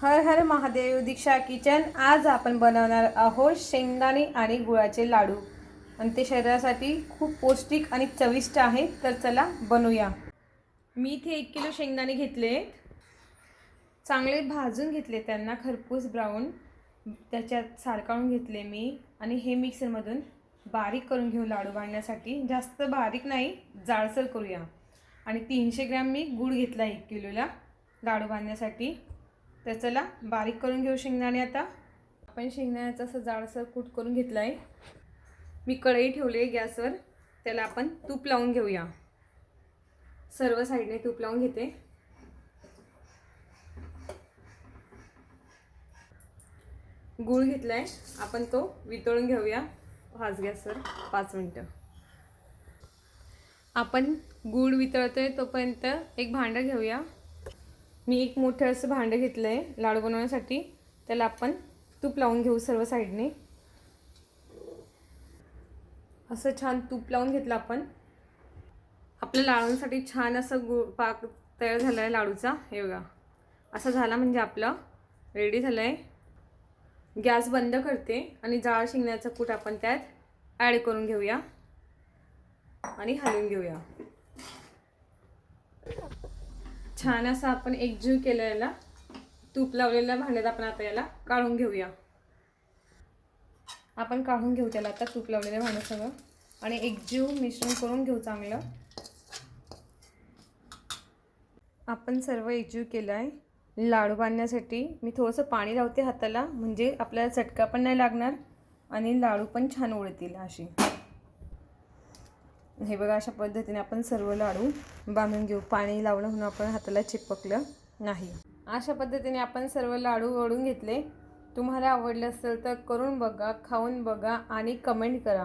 हर हर महादेव दीक्षा kitchen. आज आपण बनवणार आहोत शेंगदाणे आणि गुळाचे लाडू. आणि ते शरीरासाठी खूप पौष्टिक आणि चविष्ट आहे. तर चला बनवूया. मी इथे एक किलो शेंगदाणे घेतले चांगले भाजून घेतले त्यांना खरपूस ब्राऊन. त्याच्यात सारकाळून घेतले मी. आणि हे मिक्सरमधून बारीक करून घेऊ लाडू बांधण्यासाठी. जास्त बारीक नाही जाडसर करूया. आणि तीनशे ग्रॅम मी गूळ घेतला एक किलोला लाडू बांधण्यासाठी. तर चला बारीक करून घेऊ शेंगदाणे आता. आपण शेंगदाण्याचं असं जाडसर कूट करून घेतलं आहे. मी कढई ठेवली आहे गॅसवर. त्याला आपण तूप लावून घेऊया. सर्व साईडने तूप लावून घेते. गूळ आहे आपण तो वितळून घेऊया. हाच गॅसवर पाच मिनटं. आपण गूळ आहे तोपर्यंत एक भांडं घेऊया. मी एक मोठं असं भांडं घेतलं आहे लाडू बनवण्यासाठी. त्याला आपण तूप लावून घेऊ सर्व साईडने. असं छान तूप लावून घेतलं आपण. आपल्या लाडूंसाठी छान असं गु पाक तयार झाला आहे लाडूचा. हे बघा. असा झाला म्हणजे आपलं रेडी झालं आहे गॅस बंद करते आणि जाळ शिंगण्याचा कूट आपण त्यात ॲड करून घेऊया. आणि हलवून घेऊया. छान असं आपण एकजीव केलेला तूप लावलेल्या भांड्यात आपण आता याला काढून घेऊया. आपण काढून घेऊ त्याला आता तूप लावलेलं भांडं सगळं आणि एकजीव मिश्रण करून घेऊ चांगलं. आपण सर्व एकजीव केलं आहे लाडू बांधण्यासाठी मी थोडंसं पाणी लावते हाताला म्हणजे आपल्याला चटका पण नाही लागणार आणि लाडू पण छान उडतील अशी हे बघा अशा पद्धतीने आपण सर्व लाडू बांधून घेऊ. पाणी लावलं म्हणून आपण हाताला चिपकलं नाही. अशा पद्धतीने आपण सर्व लाडू ओढून घेतले. तुम्हाला आवडलं असेल तर करून बघा खाऊन बघा आणि कमेंट करा.